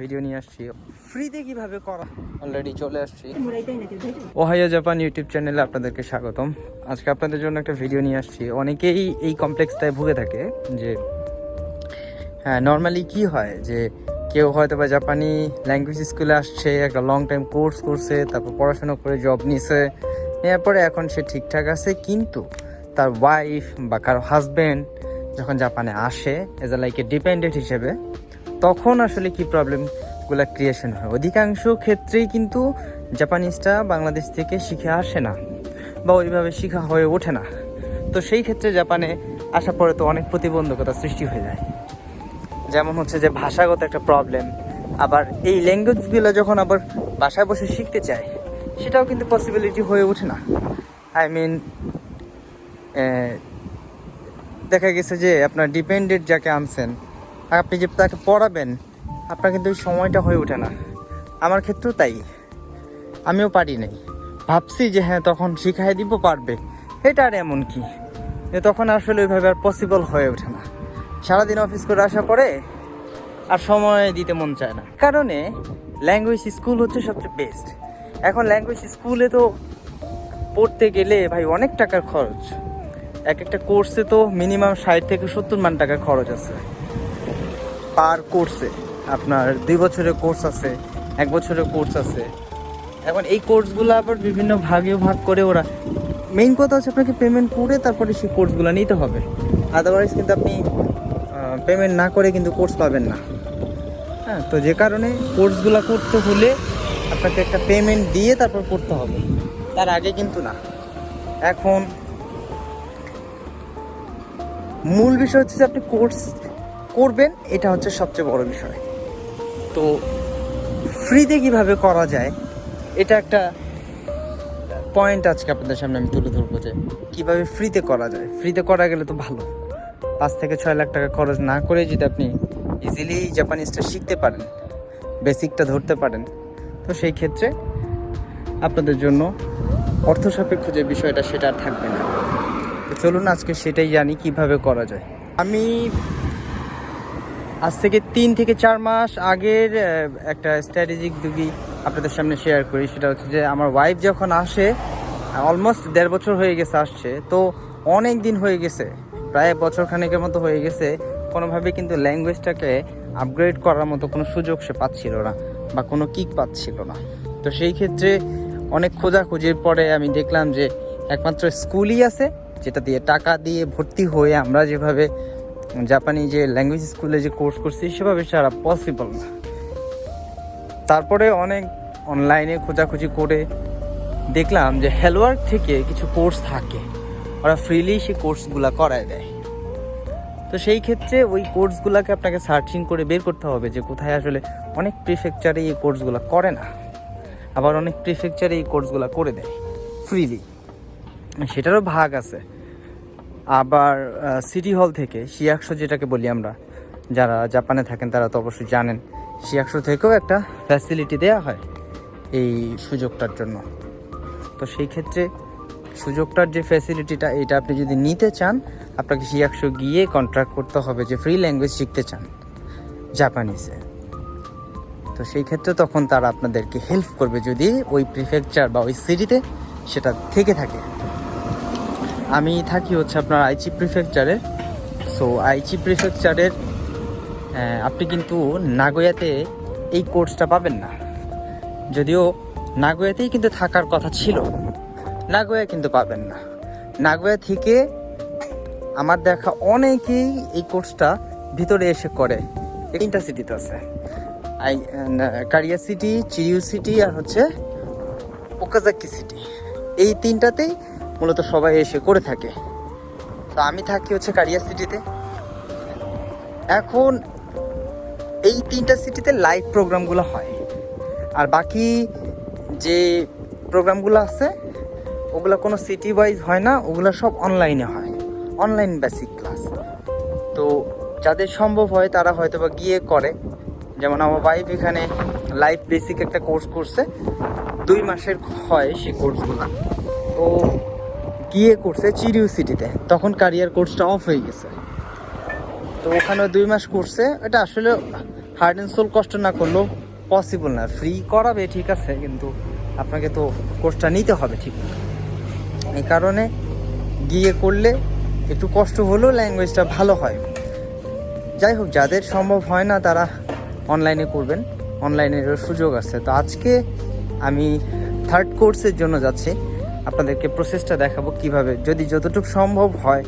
Video নিয়ে আসছি। ফ্রিতে কীভাবে করা? অলরেডি চলে আসছি। ওহাইয়া জাপান ইউটিউব চ্যানেলে আপনাদেরকে স্বাগতম। আজকে আপনাদের জন্য একটা ভিডিও নিয়ে আসছি। অনেকেই এই কমপ্লেক্সটায় ভুগে থাকে যে হ্যাঁ নর্মালি কি হয় যে কেউ হয়তো বা জাপানি ল্যাঙ্গুয়েজ স্কুলে আসছে একটা লং টাইম কোর্স করছে তারপর পড়াশোনা করে জব নিছে নেওয়ার পরে এখন সে ঠিকঠাক আছে কিন্তু তার ওয়াইফ বা কারও হাজব্যান্ড যখন জাপানে আসে as a like a dependent হিসেবে তখন আসলে কি প্রবলেমগুলো ক্রিয়েশন হয়? অধিকাংশ ক্ষেত্রেই কিন্তু জাপানিজটা বাংলাদেশ থেকে শিখে আসে না বা ওইভাবে শিখা হয়ে ওঠে না। তো সেই ক্ষেত্রে জাপানে আসার পরে তো অনেক প্রতিবন্ধকতা সৃষ্টি হয়ে যায়। যেমন হচ্ছে যে ভাষাগত একটা প্রবলেম আবার এই ল্যাঙ্গুয়েজগুলো যখন আবার বাসায় বসে শিখতে চায়, সেটাও কিন্তু পসিবিলিটি হয়ে ওঠে না। আই মিন দেখা গেছে যে আপনার ডিপেন্ডেন্ট যাকে আনছেন আপনি যে তাকে পড়াবেন, আপনার কিন্তু ওই সময়টা হয়ে ওঠে না। আমার ক্ষেত্রেও তাই। আমিও পারি নাই। ভাবছি যে হ্যাঁ তখন শিখাই দিব, পারবে। এটা আর এমন কি? যে তখন আসলে ওইভাবে আর পসিবল হয়ে ওঠে না। সারাদিন অফিস করে আসার পরে আর সময় দিতে মন চায় না। কারণে ল্যাঙ্গুয়েজ স্কুল হচ্ছে সবচেয়ে বেস্ট এখন ল্যাঙ্গুয়েজ স্কুলে তো পড়তে গেলে ভাই অনেক টাকার খরচ। এক একটা কোর্সে তো মিনিমাম ষাট থেকে সত্তর মান টাকা খরচ আছে। পার কোর্সে। আপনার দুই বছরের কোর্স আছে, এক বছরের কোর্স আছে। এখন এই কোর্সগুলো আবার বিভিন্ন ভাগে ভাগ করে ওরা মেইন কথা হচ্ছে আপনাকে পেমেন্ট করে তারপরে সেই কোর্সগুলো নিতে হবে। আদারওয়াইজ কিন্তু আপনি পেমেন্ট না করে কিন্তু কোর্স পাবেন না। হ্যাঁ তো যে কারণে কোর্সগুলো করতে হলে আপনাকে একটা পেমেন্ট দিয়ে তারপর করতে হবে। তার আগে কিন্তু না। এখন মূল বিষয় হচ্ছে যে আপনি কোর্স করবেন, এটা হচ্ছে সবচেয়ে বড় বিষয়। তো ফ্রিতে কীভাবে করা যায়, এটা একটা পয়েন্ট আজকে আপনাদের সামনে আমি তুলে ধরবো যে কীভাবে ফ্রিতে করা যায়। ফ্রিতে করা গেলে তো ভালো। পাঁচ থেকে ছয় লাখ টাকা খরচ না করে যদি আপনি ইজিলি জাপানিজটা শিখতে পারেন বেসিকটা ধরতে পারেন, তো সেই ক্ষেত্রে আপনাদের জন্য অর্থ সাপেক্ষ যে বিষয়টা সেটা আর থাকবে না। চলুন আজকে সেটাই জানি কীভাবে করা যায়। আমি আজ থেকে তিন থেকে চার মাস আগের একটা স্ট্র্যাটেজিক দুগি আপনাদের সামনে শেয়ার করি, সেটা হচ্ছে যে আমার ওয়াইফ যখন আসে অলমোস্ট দেড় বছর হয়ে গেছে আসছে, তো অনেক দিন হয়ে গেছে, প্রায় বছর খানেকের মতো হয়ে গেছে, কোনোভাবে কিন্তু ল্যাঙ্গুয়েজটাকে আপগ্রেড করার মতো কোনো সুযোগ সে পাচ্ছিল না, বা কোনো কিক পাচ্ছিল না। তো সেই ক্ষেত্রে অনেক খোঁজাখুঁজির পরে আমি দেখলাম যে একমাত্র স্কুলই আছে, যেটা দিয়ে টাকা দিয়ে ভর্তি হয়ে আমরা যেভাবে জাপানি যে ল্যাঙ্গুয়েজ স্কুলে যে কোর্স করছি, সেভাবে সারা পসিবল না। তারপরে অনেক অনলাইনে খোঁজাখুঁজি করে দেখলাম যে হেলওয়ার্ক থেকে কিছু কোর্স থাকে। ওরা ফ্রিলি সেই কোর্সগুলো করায় দেয়। তো সেই ক্ষেত্রে ওই কোর্সগুলোকে আপনাকে সার্চিং করে বের করতে হবে যে কোথায় আসলে অনেক প্রিফেকচারে এই কোর্সগুলো করে না। আবার অনেক প্রিফেকচারে এই কোর্সগুলো করে দেয় ফ্রিলি সেটারও ভাগ আছে। আবার সিটি হল থেকে শিয়াকশো যেটাকে বলি আমরা, যারা জাপানে থাকেন তারা তো অবশ্যই জানেন শিয়াকশো থেকেও একটা ফ্যাসিলিটি দেওয়া হয় এই সুযোগটার জন্য। তো সেই ক্ষেত্রে সুযোগটার যে ফ্যাসিলিটিটা এটা আপনি যদি নিতে চান, আপনাকে শিয়াকশো গিয়ে কন্ট্রাক্ট করতে হবে যে ফ্রি ল্যাঙ্গুয়েজ শিখতে চান জাপানিজে তো সেই ক্ষেত্রে তখন তারা আপনাদেরকে হেল্প করবে যদি ওই প্রিফেকচার বা ওই সিটিতে সেটা থেকে থাকে। আমি থাকি হচ্ছে আপনার আইচি প্রিফেকচারের সো আইচি প্রিফেকচারের আপনি কিন্তু নাগোয়াতে এই কোর্সটা পাবেন না। যদিও নাগোয়াতেই কিন্তু থাকার কথা ছিল নাগোয়া কিন্তু পাবেন না। নাগোয়া থেকে আমার দেখা অনেকেই এই কোর্সটা ভিতরে এসে করে। তিনটা সিটিতে আছে। আই কারিয়া সিটি চিরিউ সিটি আর হচ্ছে ওকাজাকি সিটি এই তিনটাতেই মূলত সবাই এসে করে থাকে। তো আমি থাকি হচ্ছে কারিয়া সিটিতে। এখন এই তিনটা সিটিতে লাইভ প্রোগ্রামগুলো হয়। আর বাকি যে প্রোগ্রামগুলো আছে, ওগুলো কোনো সিটি ওয়াইজ হয় না, ওগুলো সব অনলাইনে হয়। অনলাইন বেসিক ক্লাস তো যাদের সম্ভব হয়, তারা হয়তো বা গিয়ে করে। যেমন আমার ওয়াইফ এখানে লাইফ বেসিক একটা কোর্স করছে। দুই মাসের হয় সেই কোর্সগুলো তো গিয়ে করছে চিরিউ সিটিতে। তখন কারিয়ার কোর্সটা অফ হয়ে গেছে। তো ওখানে দুই মাস করছে। এটা আসলে হার্ড অ্যান্ড সোল কষ্ট না করলেও পসিবল না। ফ্রি করাবে, ঠিক আছে, কিন্তু আপনাকে তো কোর্সটা নিতে হবে ঠিক এই কারণে গিয়ে করলে একটু কষ্ট হলেও ল্যাঙ্গুয়েজটা ভালো হয়। যাই হোক, যাদের সম্ভব হয় না, তারা অনলাইনে করবেন। অনলাইনেরও সুযোগ আছে। তো আজকে আমি থার্ড কোর্সের জন্য যাচ্ছি। আপনাদেরকে প্রসেসটা দেখাবো কীভাবে। যদি যতটুকু সম্ভব হয়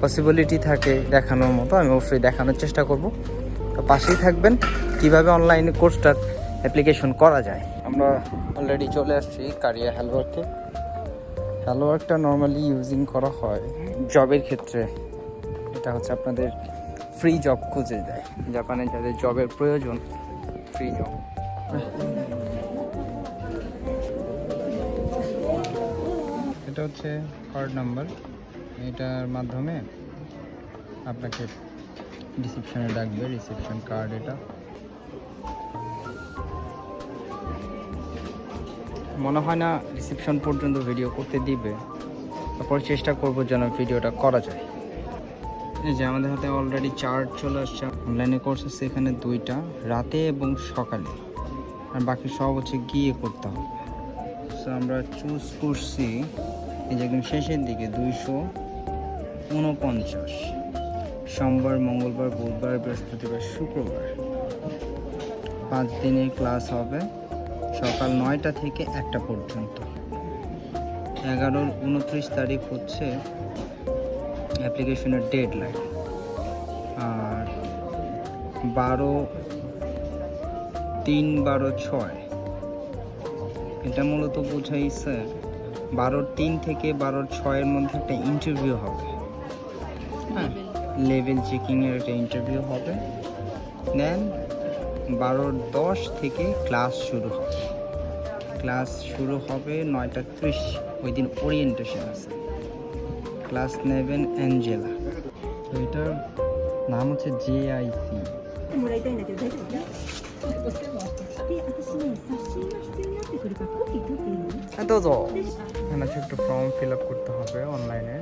পসিবিলিটি থাকে দেখানোর মতো, আমি অবশ্যই দেখানোর চেষ্টা করব। তো পাশেই থাকবেন, কীভাবে অনলাইনে কোর্সটার অ্যাপ্লিকেশন করা যায়। আমরা অলরেডি চলে আসছি কারিয়া হেলওয়ার্কে হেলওয়ার্কটা নর্মালি ইউজিং করা হয় জবের ক্ষেত্রে। এটা হচ্ছে আপনাদের ফ্রি জব খুঁজে দেয়। জাপানে যাদের জবের প্রয়োজন ফ্রি জব এটা হচ্ছে কার্ড নাম্বার এটার মাধ্যমে আপনাকে রিসেপশনে ডাকবে রিসেপশন কার্ড এটা। মনে হয় না রিসেপশন পর্যন্ত ভিডিও করতে দিবে। তারপর চেষ্টা করব যেন ভিডিওটা করা যায়। এই যে আমাদের হাতে অলরেডি চার্ট চলে আসছে। অনলাইনে কোর্স আছে এখানে দুইটা, রাতে এবং সকালে। আর বাকি সব হচ্ছে গিয়ে করতে হবে। আমরা চুজ করছি। এই যে একদম শেষের দিকে দুইশো উনপঞ্চাশ সোমবার, মঙ্গলবার, বুধবার, বৃহস্পতিবার, শুক্রবার। পাঁচ দিনের ক্লাস হবে সকাল নয়টা থেকে একটা পর্যন্ত। এগারোর উনত্রিশ তারিখ হচ্ছে অ্যাপ্লিকেশনের ডেড লাইন আর বারো তিন বারো ছয়। এটা মূলত বোঝাইছে বারোর তিন থেকে বারোর ছয়ের মধ্যে একটা ইন্টারভিউ হবে। হ্যাঁ লেভেল চেকিংয়ের একটা ইন্টারভিউ হবে। দেন বারোর দশ থেকে ক্লাস শুরু হবে। ক্লাস শুরু হবে নয়টা ত্রিশ ওই দিন ওরিয়েন্টেশন আছে। ক্লাস নেবেন অ্যাঞ্জেলা ওইটার এটার নাম হচ্ছে জেআইসি ど大丈夫で私ね冊子が必要になってくるからコピー取っていいの হ্যাঁ তো তো এখানে হচ্ছে একটা ফর্ম ফিল আপ করতে হবে অনলাইনে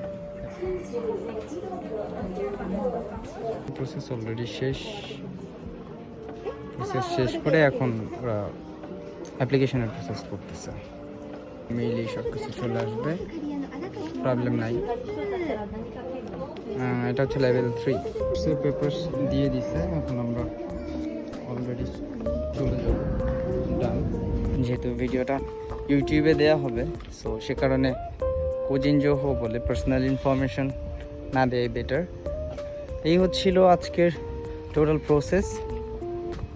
প্রসেস অলরেডি শেষ প্রসেস শেষ করে এখন ওরা অ্যাপ্লিকেশনের প্রসেস করতেছে মেইলি সব কিছু চলে আসবে প্রবলেম নাই আহ, এটা হচ্ছে লেভেল থ্রি সে পেপার্স দিয়ে দিছে এখন আমরা অলরেডি চলে যাব ডান যেহেতু ভিডিওটা ইউটিউবে দেওয়া হবে সো সে কারণে কোজিনজো হো বলে পার্সোনাল ইনফরমেশন না দেয় বেটার এই হচ্ছিল আজকের টোটাল প্রসেস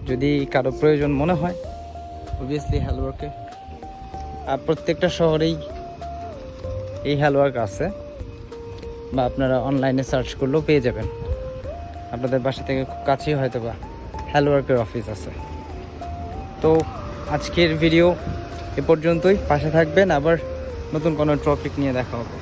যদি কারও প্রয়োজন মনে হয় অবভিয়াসলি হ্যালওয়ার্কে আর প্রত্যেকটা শহরেই এই হ্যালওয়ার্ক আছে, বা আপনারা অনলাইনে সার্চ করলেও পেয়ে যাবেন। আপনাদের বাসা থেকে খুব কাছেই হয়তো বা হ্যালওয়ার্কের অফিস আছে। তো আজকের ভিডিও এ পর্যন্তই। পাশে থাকবেন আবার নতুন কোনো টপিক নিয়ে দেখা হবে।